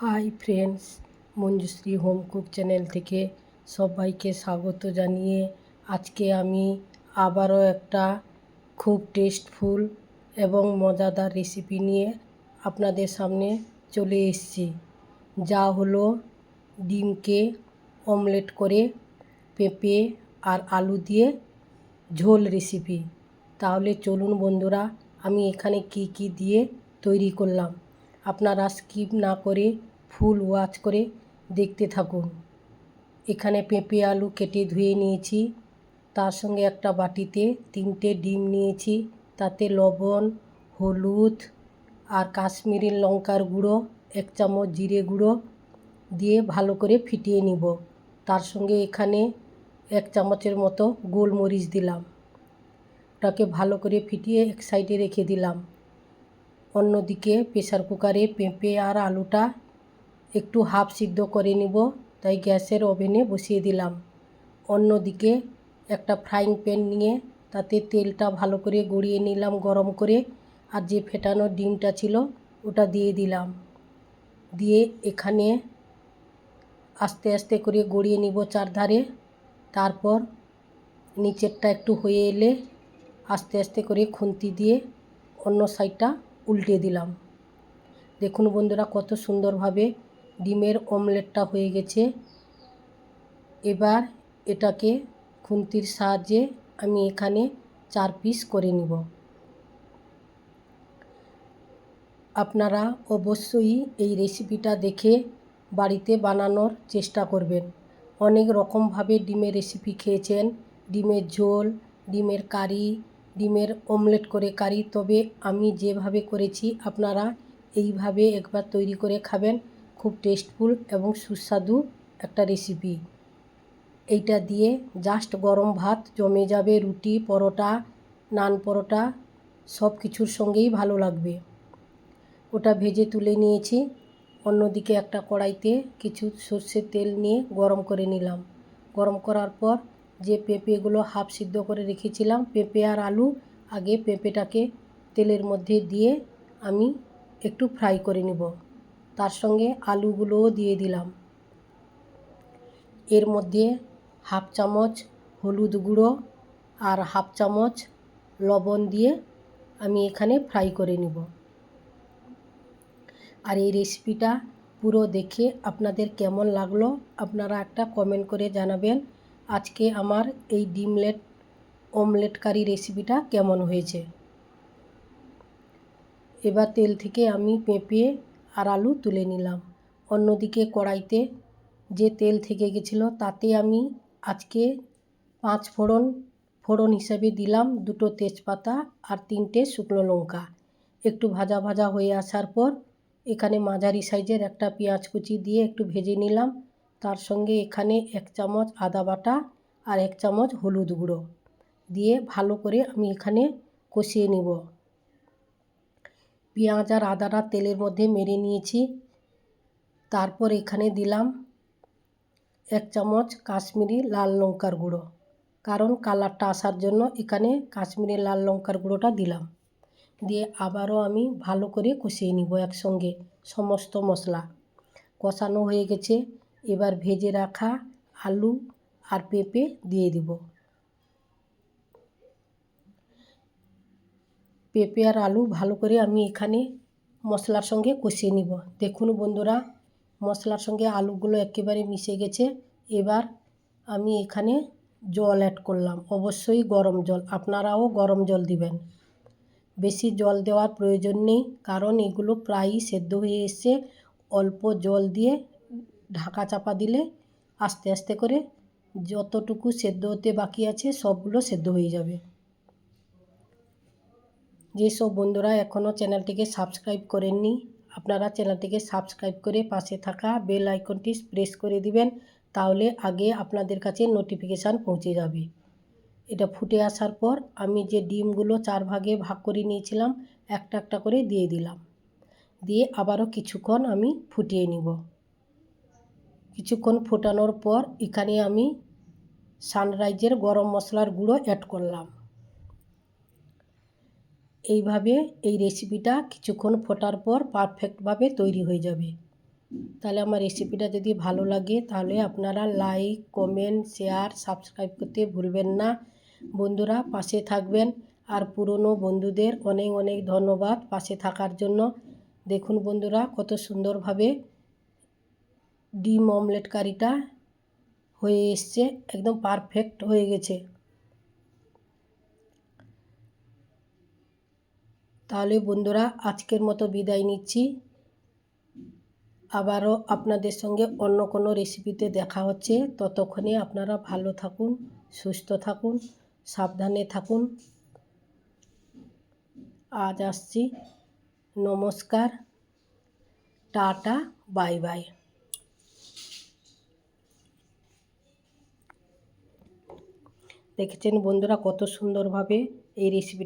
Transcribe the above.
Hi friends, Manjushree home cook channel থেকে সবাইকে স্বাগত জানিয়ে আজকে আমি আবারও একটা খুব টেস্টফুল এবং মজাদার রেসিপি নিয়ে আপনাদের সামনে চলে এসেছি। যা হলো ডিমকে অমলেট করে পেঁপে আর আলু দিয়ে ঝোল রেসিপি তাহলে চলুন বন্ধুরা, আমি এখানে কি কি দিয়ে তৈরি করলাম। আপনারা স্কিপ না করে ফুল ওয়াচ করে দেখতে থাকুন। এখানে পেঁপে আলু কেটে ধুয়ে নিয়েছি, তার সঙ্গে একটা বাটিতে তিনটে ডিম নিয়েছি, তাতে লবণ, হলুদ আর কাশ্মীরি লঙ্কার গুঁড়ো, এক চামচ জিরে গুঁড়ো দিয়ে ভালো করে ফিটিয়ে নিব। তার সঙ্গে এখানে এক চামচের মতো গোলমরিচ দিলাম। ওটাকে ভালো করে ফিটিয়ে এক সাইডে রেখে দিলাম। অন্যদিকে প্রেসার কুকারে পেঁপে আর আলুটা একটু হাফ সিদ্ধ করে নিব, তাই গ্যাসের ওভেনে বসিয়ে দিলাম। অন্যদিকে একটা ফ্রাইং প্যান নিয়ে তাতে তেলটা ভালো করে গড়িয়ে নিলাম গরম করে, আর যে ফেটানো ডিমটা ছিল ওটা দিয়ে দিলাম। দিয়ে এখানে আস্তে আস্তে করে গড়িয়ে নিব চারধারে, তারপর নিচেরটা একটু হয়ে এলে আস্তে আস্তে করে খুন্তি দিয়ে অন্য সাইডটা উল্টে দিলাম। দেখুন বন্ধুরা কত সুন্দরভাবে ডিমের অমলেটটা হয়ে গেছে। এবার এটাকে খুন্তির সাহায্যে আমি এখানে চার পিস করে নিব। আপনারা অবশ্যই এই রেসিপিটা দেখে বাড়িতে বানানোর চেষ্টা করবেন। অনেক রকমভাবে ডিমের রেসিপি খেয়েছেন। ডিমের ঝোল, ডিমের কারি ডিমের অমলেট করে কারি। তবে আমি যেভাবে করেছি, আপনারা এইভাবে একবার তৈরি করে খাবেন। খুব টেস্টফুল এবং সুস্বাদু একটা রেসিপি। এইটা দিয়ে জাস্ট গরম ভাত, জমে যাবে রুটি, পরোটা, নান পরোটা সব কিছুর সঙ্গেই ভালো লাগবে। ওটা ভেজে তুলে নিয়েছি। অন্যদিকে একটা কড়াইতে কিছু সর্ষের তেল নিয়ে গরম করে নিলাম। গরম করার পর যে পেঁপেগুলো হাফ সিদ্ধ করে রেখেছিলাম, পেঁপে আর আলু, আগে পেঁপেটাকে তেলের মধ্যে দিয়ে আমি একটু ফ্রাই করে নেব। তার সঙ্গে আলুগুলোও দিয়ে দিলাম। এর মধ্যে হাফ চামচ হলুদ গুঁড়ো আর হাফ চামচ লবণ দিয়ে আমি এখানে ফ্রাই করে নিব। আর এই রেসিপিটা পুরো দেখে আপনাদের কেমন লাগল, আপনারা একটা কমেন্ট করে জানাবেন। আজকে আমার এই ডিমলেট অমলেট কারি রেসিপিটা কেমন হয়েছে? এবার তেল থেকে আমি পেঁপে আর আলু তুলে নিলাম। অন্যদিকে কড়াইতে যে তেল থেকে গেছিল, তাতে আমি আজকে পাঁচ ফোড়ন ফোড়ন হিসাবে দিলাম দুটো তেজপাতা আর তিনটে শুকনো লঙ্কা। একটু ভাজা ভাজা হয়ে আসার পর এখানে মাঝারি সাইজের একটা পেঁয়াজ কুচি দিয়ে একটু ভেজে নিলাম। তার সঙ্গে এখানে এক চামচ আদা বাটা আর এক চামচ হলুদ গুঁড়ো দিয়ে ভালো করে আমি এখানে কষিয়ে নিব। পেঁয়াজ আর আদাটা তেলের মধ্যে মেরে নিয়েছি। তারপর এখানে দিলাম এক চামচ কাশ্মীরি লাল লঙ্কার গুঁড়ো। কারণ কালারটা আসার জন্য এখানে কাশ্মীরি লাল লঙ্কার গুঁড়োটা দিলাম। দিয়ে আবারও আমি ভালো করে কষিয়ে নিব একসঙ্গে সমস্ত মশলা। কষানো হয়ে গেছে। এবার ভেজে রাখা আলু আর পেঁপে দিয়ে দিব। পেঁপে আর আলু ভালো করে আমি এখানে মশলার সঙ্গে কষিয়ে নিব। দেখুন বন্ধুরা, মশলার সঙ্গে আলুগুলো একেবারে মিশে গেছে। এবার আমি এখানে জল অ্যাড করলাম। অবশ্যই গরম জল, আপনারাও গরম জল দিবেন। বেশি জল দেওয়ার প্রয়োজন নেই, কারণ এগুলো প্রায়ই সেদ্ধ হয়ে এসছে। অল্প জল দিয়ে ঢাকা চাপা দিলে আস্তে আস্তে করে যতটুকু সেদ্ধ হতে বাকি আছে সবগুলো সেদ্ধ হয়ে যাবে। যেসব বন্ধুরা এখনও চ্যানেলটিকে সাবস্ক্রাইব করেননি, আপনারা চ্যানেলটিকে সাবস্ক্রাইব করে পাশে থাকা বেল আইকনটি প্রেস করে দিবেন, তাহলে আগে আপনাদের কাছে নোটিফিকেশান পৌঁছে যাবে। এটা ফুটে আসার পর আমি যে ডিমগুলো চার ভাগে ভাগ করে নিয়েছিলাম, একটা একটা করে দিয়ে দিলাম। দিয়ে আবারও কিছুক্ষণ আমি ফুটিয়ে নিব। কিছুক্ষণ ফোটানোর পর এখানে আমি সানরাইজের গরম মশলার গুঁড়ো অ্যাড করলাম। এইভাবে এই রেসিপিটা কিছুক্ষণ ফোটার পর পারফেক্টভাবে তৈরি হয়ে যাবে। তাহলে আমার রেসিপিটা যদি ভালো লাগে তাহলে আপনারা লাইক, কমেন্ট, শেয়ার, সাবস্ক্রাইব করতে ভুলবেন না। বন্ধুরা পাশে থাকবেন। আর পুরনো বন্ধুদের অনেক অনেক ধন্যবাদ পাশে থাকার জন্য। দেখুন বন্ধুরা কত সুন্দরভাবে ডিম অমলেট কারিটা হয়ে এসছে, একদম পারফেক্ট হয়ে গেছে। তাহলে বন্ধুরা, আজকের মতো বিদায় নিচ্ছি। আবারও আপনাদের সঙ্গে অন্য কোনো রেসিপিতে দেখা হচ্ছে। ততক্ষণে আপনারা ভালো থাকুন, সুস্থ থাকুন, সাবধানে থাকুন। আজ আসছি। নমস্কার। Tata, bye bye. দেখেছেন বন্ধুরা কত সুন্দরভাবে এই রেসিপি